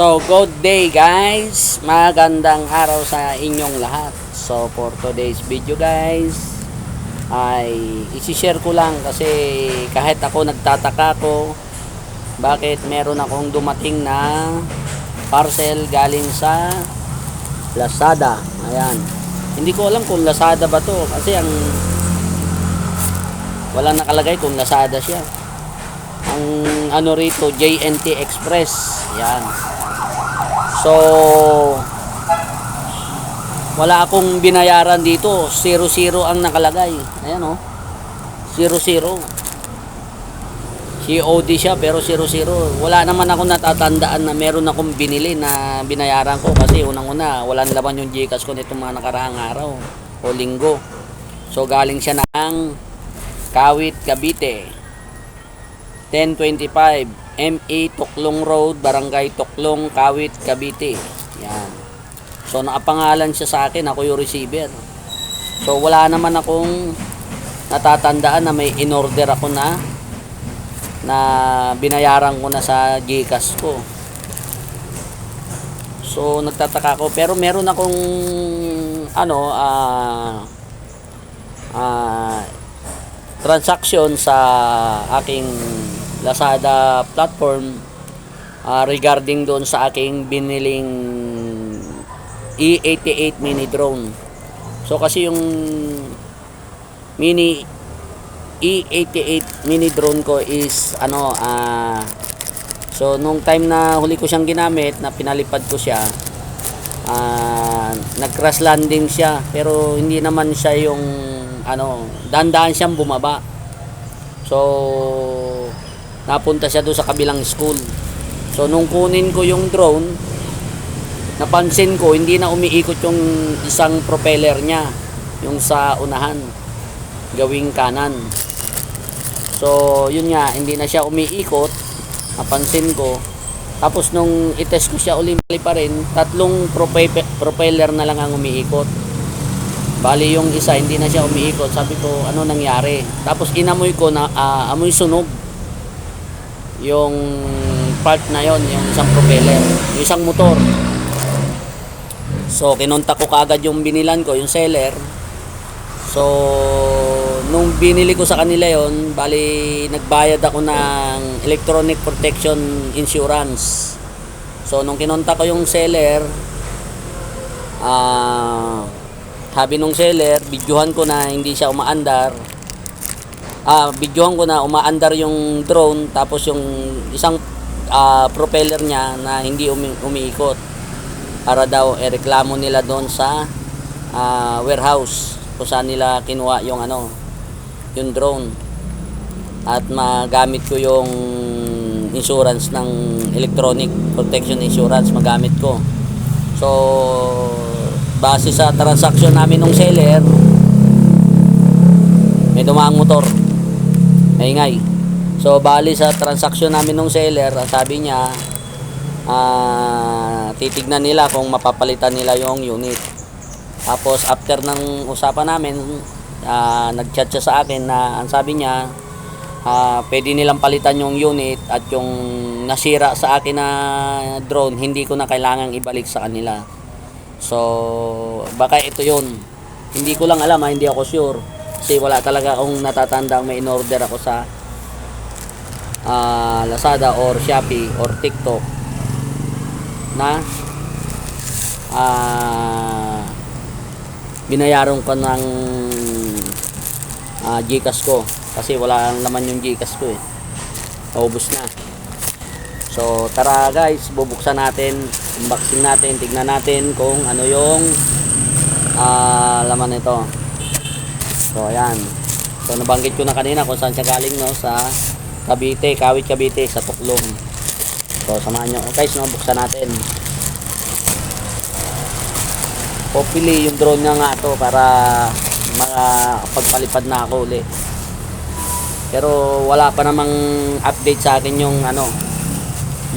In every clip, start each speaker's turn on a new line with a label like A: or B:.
A: So, good day guys! Magandang araw sa inyong lahat. So, for today's video guys, ay isi-share ko lang kasi kahit ako nagtataka ko bakit meron akong dumating na parcel galing sa Lazada. Ayan. Hindi ko alam kung Lazada ba to kasi ang wala nakalagay kung Lazada siya. Ang ano rito, JNT Express. Yan. So, wala akong binayaran dito. 0-0 ang nakalagay. Ayan. Oh. 0-0. COD siya pero 0-0. Wala naman ako natatandaan na meron akong binili na binayaran ko kasi unang-una walang laman yung Gcash ko nitong mga nakaraang araw o linggo. So galing siya ng Kawit, Cavite. 1025 MA Tuklong Road, Barangay Tuklong, Kawit, Cavite. Yan. So nakapangalan siya sa akin, ako yung receiver. So wala naman akong natatandaan na may in-order ako na na binayaran ko na sa Gcash ko. So nagtataka ako pero meron akong ano ah ah transaction sa aking Lazada platform ah, regarding doon sa aking biniling E88 mini drone. So kasi yung mini E88 mini drone ko is ano ah so nung time na huli ko siyang ginamit na pinalipad ko siya ah nag crash landing siya pero hindi naman siya yung ano dandan siyang bumaba so napunta siya doon sa kabilang school. So nung kunin ko yung drone napansin ko hindi na umiikot yung isang propeller niya yung sa unahan gawing kanan. So yun nga hindi na siya umiikot. Napansin ko. Tapos nung itest ko siya uli pa rin tatlong prope- propeller na lang ang umiikot. Bali yung isa hindi na siya umiikot. Sabi ko ano nangyari? Tapos inamoy ko na ah, amoy sunog yung part na yon yung isang propeller yung isang motor. So kinontak ko kaagad yung binilan ko yung seller. So nung binili ko sa kanila yon bali nagbayad ako ng electronic protection insurance. So nung kinontak ko yung seller ah sabi nung seller videohan ko na hindi siya umaandar ah videohan ko na umaandar yung drone tapos yung isang ah, propeller niya na hindi umi- umiikot para daw ereklamo nila doon sa ah, warehouse kung saan nila kinuha yung ano yung drone. At magamit ko yung insurance ng electronic protection insurance magamit ko. So base sa transaction namin ng seller may dumaang motor maingay. So bali sa transaction namin ng seller sabi niya ah, titignan nila kung mapapalitan nila yung unit. Tapos after ng usapan namin ah, nag-chat siya sa akin na ang sabi niya ah, pwede nilang palitan yung unit at yung nasira sa akin na drone hindi ko na kailangang ibalik sa kanila. So baka ito yun. Hindi ko lang alam ha, hindi ako sure kasi wala talaga akong natatanda may in-order ako sa ah, Lazada or Shopee or TikTok na ah binayaran ko ng ah, Gcash ko. Kasi wala lang naman yung Gcash ko eh. Naubos na. So tara guys bubuksan natin unboxing natin tignan natin kung ano yung ah, laman nito so ayan so nabanggit ko na kanina kung saan siya galing no sa Cavite, Kawit Cavite sa Tuklong so samahan nyo guys no buksan natin Hopefully yung drone nga nga to para makapagpalipad na ako uli. Pero wala pa namang update sa akin yung ano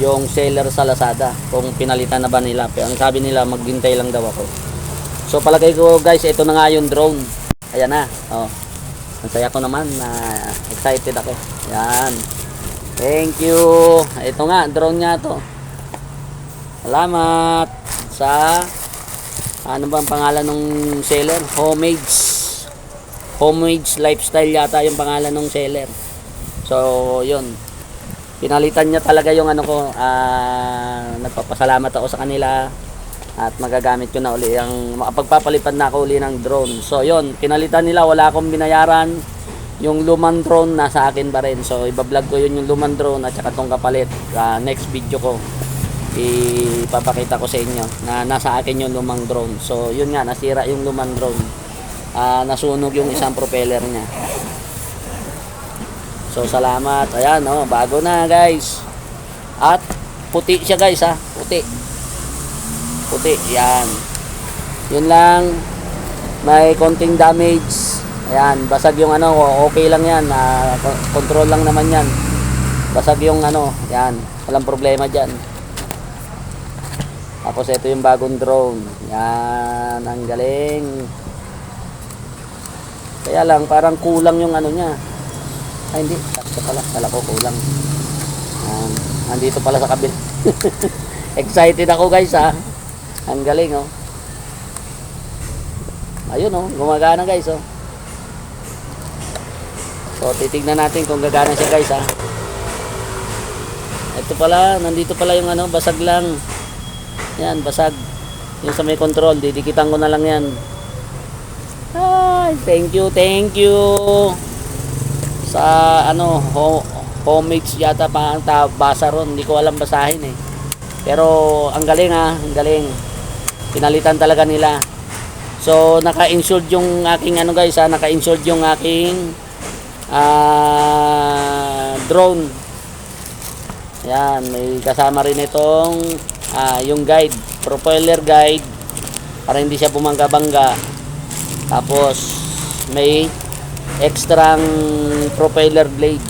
A: yung seller sa Lazada kung pinalitan na ba nila. Pero ang sabi nila maghintay lang daw ako. So palagay ko guys ito na nga yung drone. Ayan na. Oh. Ang saya ko naman na excited ako. Yan. Thank you. Ito nga drone nga to. Salamat sa ano ba ang pangalan ng seller? Homemade Homemade Lifestyle yata yung pangalan ng seller. So, yun. Pinalitan niya talaga yung ano ko. ah, nagpapasalamat ako sa kanila. At magagamit ko na uli ang makapagpapalipad na ako uli ng drone. So, yun. Pinalitan nila. Wala akong binayaran. Yung lumang drone nasa akin pa rin. So, ibablog ko yun yung lumang drone at saka tong kapalit. Ah, next video ko ipapakita ko sa inyo na nasa akin yung lumang drone. So, yun nga, nasira yung lumang drone. Ah, nasunog yung isang propeller niya. So, salamat. Ayan, oh, bago na, guys. At puti siya, guys, ha. Puti. Puti, yan. Yun lang. May konting damage. Ayan, basag yung ano, okay lang yan. Ko- control lang naman yan. Basag yung ano, yan. Walang problema dyan. Tapos ito yung bagong drone. Yan, ang galing. Kaya lang, parang kulang yung ano niya. Ay, hindi. Sakto pala. Kala ko kulang. Yan. Nandito pala sa kabil. Excited ako guys ha. Ang galing oh. Ayun oh, gumagana guys oh. So titignan natin kung gagana siya guys ha. Ito pala, nandito pala yung ano, basag lang. Yan, basag. Yung sa may control, didikitan ko na lang yan. Ay, thank you, thank you. Sa ano, ho, homemade yata pa ang basa ron. Hindi ko alam basahin eh. Pero ang galing ha, ang galing. Pinalitan talaga nila. So, naka-insured yung aking ano guys ha, naka-insured yung aking ah drone. Yan, may kasama rin itong ah, yung guide, propeller guide para hindi siya bumangga-bangga. Tapos may extrang propeller blade.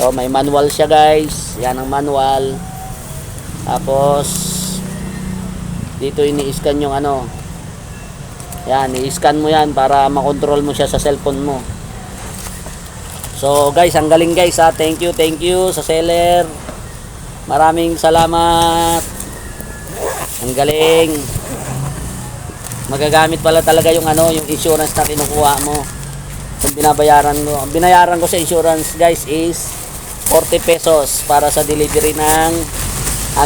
A: So may manual siya guys. Yan ang manual. Tapos dito ini-scan yung ano. Yan, i-scan mo yan para makontrol mo siya sa cellphone mo. So guys, ang galing guys ha. Thank you, thank you sa seller. Maraming salamat. Ang galing. Magagamit pala talaga yung ano, yung insurance na kinukuha mo. Kung binabayaran mo. Ang binayaran ko sa insurance guys is 40 pesos para sa delivery ng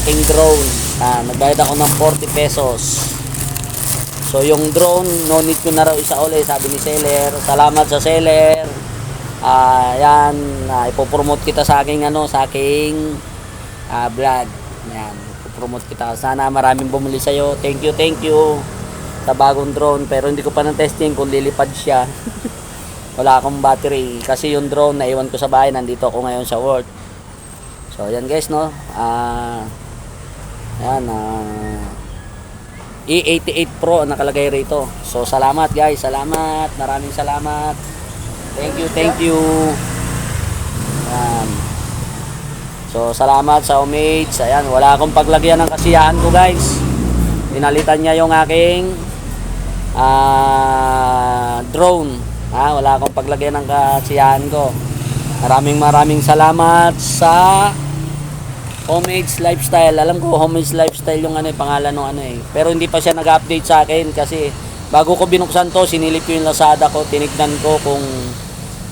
A: aking drone. Ah, nagbayad ako ng 40 pesos. So yung drone, no need ko na raw isa uli, sabi ni seller. Salamat sa seller. Ah, yan, ah, ipopromote kita sa aking ano, sa aking ah, vlog. Yan, ipopromote kita. Sana maraming bumili sa iyo. Thank you, thank you sa bagong drone pero hindi ko pa ng testing kung lilipad siya. Wala akong battery kasi yung drone naiwan ko sa bahay, nandito ako ngayon sa work. So, yan guys, no. Ah, yan, ah, E88 Pro nakalagay rito. So, salamat guys, salamat. Maraming salamat. Thank you, thank you. Yan. So, salamat sa Omates. Ayan, wala akong paglagyan ng kasiyahan ko, guys. Pinalitan niya yung aking ah, drone. Ha, wala akong paglagyan ng kasiyahan ko. Maraming maraming salamat sa Homemade Lifestyle. Alam ko Homemade Lifestyle yung ano eh, pangalan ng ano eh. Pero hindi pa siya nag-update sa akin kasi bago ko binuksan to, sinilip ko yung Lazada ko, tinignan ko kung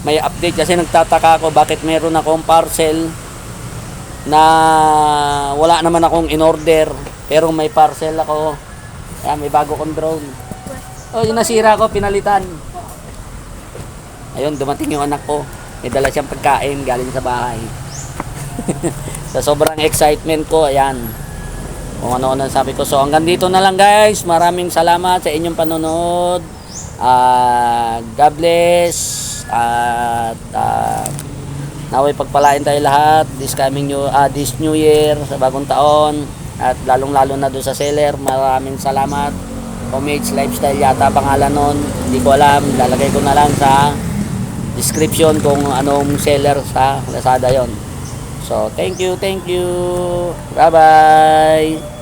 A: may update kasi nagtataka ako bakit meron akong parcel na wala naman akong in-order pero may parcel ako. Kaya may bago kong drone. Oh, yung nasira ko, pinalitan. Ayun, dumating yung anak ko. May dala siyang pagkain galing sa bahay. sa sobrang excitement ko, ayan. Kung ano-ano sabi ko. So, hanggang dito na lang guys. Maraming salamat sa inyong panonood. Ah, God bless. At ah, naway pagpalain tayo lahat this coming new ah, this new year sa bagong taon at lalong-lalo na doon sa seller. Maraming salamat. Homage Lifestyle yata pangalan nun. Hindi ko alam. Lalagay ko na lang sa description kung anong seller sa Lazada yon. So, thank you, thank you. Bye-bye.